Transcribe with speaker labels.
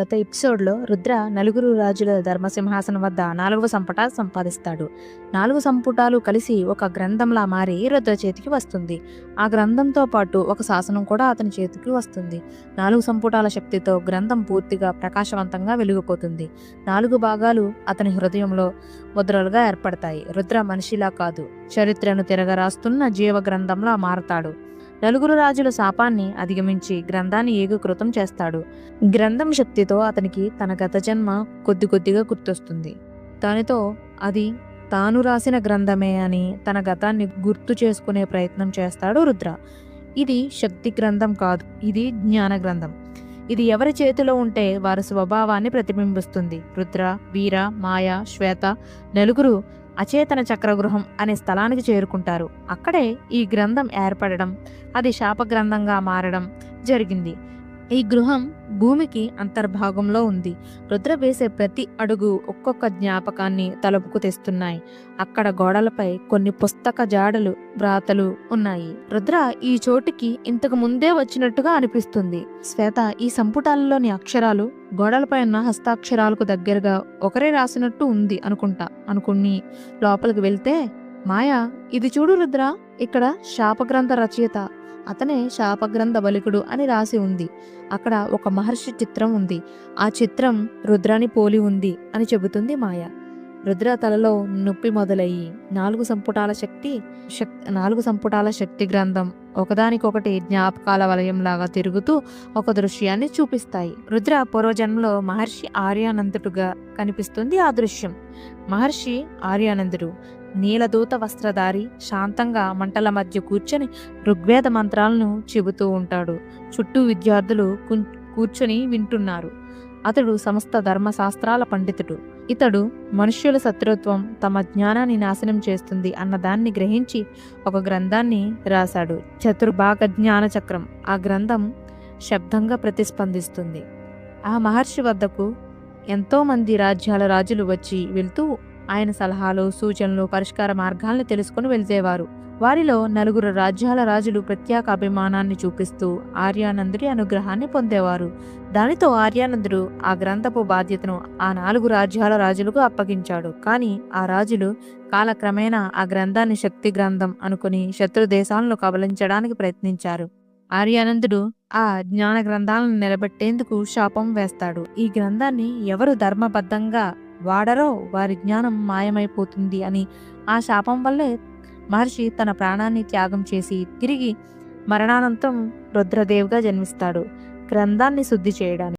Speaker 1: గత ఎపిసోడ్లో రుద్ర నలుగురు రాజుల ధర్మసింహాసనం వద్ద నాలుగవ సంపుట సంపాదిస్తాడు. నాలుగు సంపుటాలు కలిసి ఒక గ్రంథంలా మారి రుద్ర చేతికి వస్తుంది. ఆ గ్రంథంతో పాటు ఒక శాసనం కూడా అతని చేతికి వస్తుంది. నాలుగు సంపుటాల శక్తితో గ్రంథం పూర్తిగా ప్రకాశవంతంగా వెలిగిపోతుంది. నాలుగు భాగాలు అతని హృదయంలో ముద్రలుగా ఏర్పడతాయి. రుద్ర మనిషిలా కాదు చరిత్రను తిరగరాస్తున్న జీవ గ్రంథంలా మారతాడు. నలుగురు రాజుల శాపాన్ని అధిగమించి గ్రంథాన్ని ఏకీకృతం చేస్తాడు. గ్రంథం శక్తితో అతనికి తన గత జన్మ కొద్ది కొద్దిగా గుర్తొస్తుంది. దానితో అది తాను రాసిన గ్రంథమే అని తన గతాన్ని గుర్తు చేసుకునే ప్రయత్నం చేస్తాడు రుద్ర. ఇది శక్తి గ్రంథం కాదు ఇది జ్ఞాన గ్రంథం. ఇది ఎవరి చేతిలో ఉంటే వారి స్వభావాన్ని ప్రతిబింబిస్తుంది. రుద్ర వీర మాయ శ్వేత నలుగురు అచేతన చక్రగృహం అనే స్థలానికి చేరుకుంటారు. అక్కడే ఈ గ్రంథం ఏర్పడడం అది శాప గ్రంథంగా మారడం జరిగింది. ఈ గృహం భూమికి అంతర్భాగంలో ఉంది. రుద్ర వేసే ప్రతి అడుగు ఒక్కొక్క జ్ఞాపకాన్ని తలుపుకు తెస్తున్నాయి. అక్కడ గోడలపై కొన్ని పుస్తక జాడలు వ్రాతలు ఉన్నాయి. రుద్ర ఈ చోటుకి ఇంతకు ముందే వచ్చినట్టుగా అనిపిస్తుంది. శ్వేత ఈ సంపుటాలలోని అక్షరాలు గోడలపై ఉన్న హస్తాక్షరాలకు దగ్గరగా ఒకరే రాసినట్టు ఉంది అనుకుంటా అనుకుని లోపలికి వెళ్తే మాయా ఇది చూడు రుద్ర ఇక్కడ శాపగ్రంథ రచయిత అతనే శాపగ్రంథ బలికుడు అని రాసి ఉంది. అక్కడ ఒక మహర్షి చిత్రం ఉంది. ఆ చిత్రం రుద్రాని పోలి ఉంది అని చెబుతుంది మాయ. రుద్ర తలలో నొప్పి మొదలయ్యి నాలుగు సంపుటాల శక్తి శక్ నాలుగు సంపుటాల శక్తి గ్రంథం ఒకదానికొకటి జ్ఞాపకాల వలయంలాగా తిరుగుతూ ఒక దృశ్యాన్ని చూపిస్తాయి. రుద్ర పూర్వజన్మలో మహర్షి ఆర్యానందుడుగా కనిపిస్తుంది ఆ దృశ్యం. మహర్షి ఆర్యానందుడు నీలదూత వస్త్రధారి శాంతంగా మంటల మధ్య కూర్చొని ఋగ్వేద మంత్రాలను చెబుతూ ఉంటాడు. చుట్టూ విద్యార్థులు కూర్చొని వింటున్నారు. అతడు సమస్త ధర్మశాస్త్రాల పండితుడు. ఇతడు మనుష్యుల శత్రుత్వం తమ జ్ఞానాన్ని నాశనం చేస్తుంది అన్నదాన్ని గ్రహించి ఒక గ్రంథాన్ని రాశాడు. చతుర్భాగ జ్ఞాన చక్రం. ఆ గ్రంథం శబ్దంగా ప్రతిస్పందిస్తుంది. ఆ మహర్షి వద్దకు ఎంతోమంది రాజ్యాల రాజులు వచ్చి వెళ్తూ ఆయన సలహాలు సూచనలు పరిష్కార మార్గాలను తెలుసుకుని వెళ్తేవారు వారిలో నలుగురు రాజ్యాల రాజులు ప్రత్యేక అభిమానాన్ని చూపిస్తూ ఆర్యానందుడి అనుగ్రహాన్ని పొందేవారు. దానితో ఆర్యానందుడు ఆ గ్రంథపు బాధ్యతను ఆ నాలుగు రాజ్యాల రాజులకు అప్పగించాడు. కానీ ఆ రాజులు కాలక్రమేణా ఆ గ్రంథాన్ని శక్తి గ్రంథం అనుకుని శత్రు దేశాలను కబలించడానికి ప్రయత్నించారు. ఆర్యానందుడు ఆ జ్ఞాన గ్రంథాలను నిలబెట్టేందుకు శాపం వేస్తాడు. ఈ గ్రంథాన్ని ఎవరు ధర్మబద్ధంగా వాడరో? వారి జ్ఞానం మాయమైపోతుంది అని ఆ శాపం వల్లే మహర్షి తన ప్రాణాన్ని త్యాగం చేసి తిరిగి మరణానంతం రుద్రదేవ్గా జన్మిస్తాడు. గ్రంథాన్ని శుద్ధి చేయడానికి.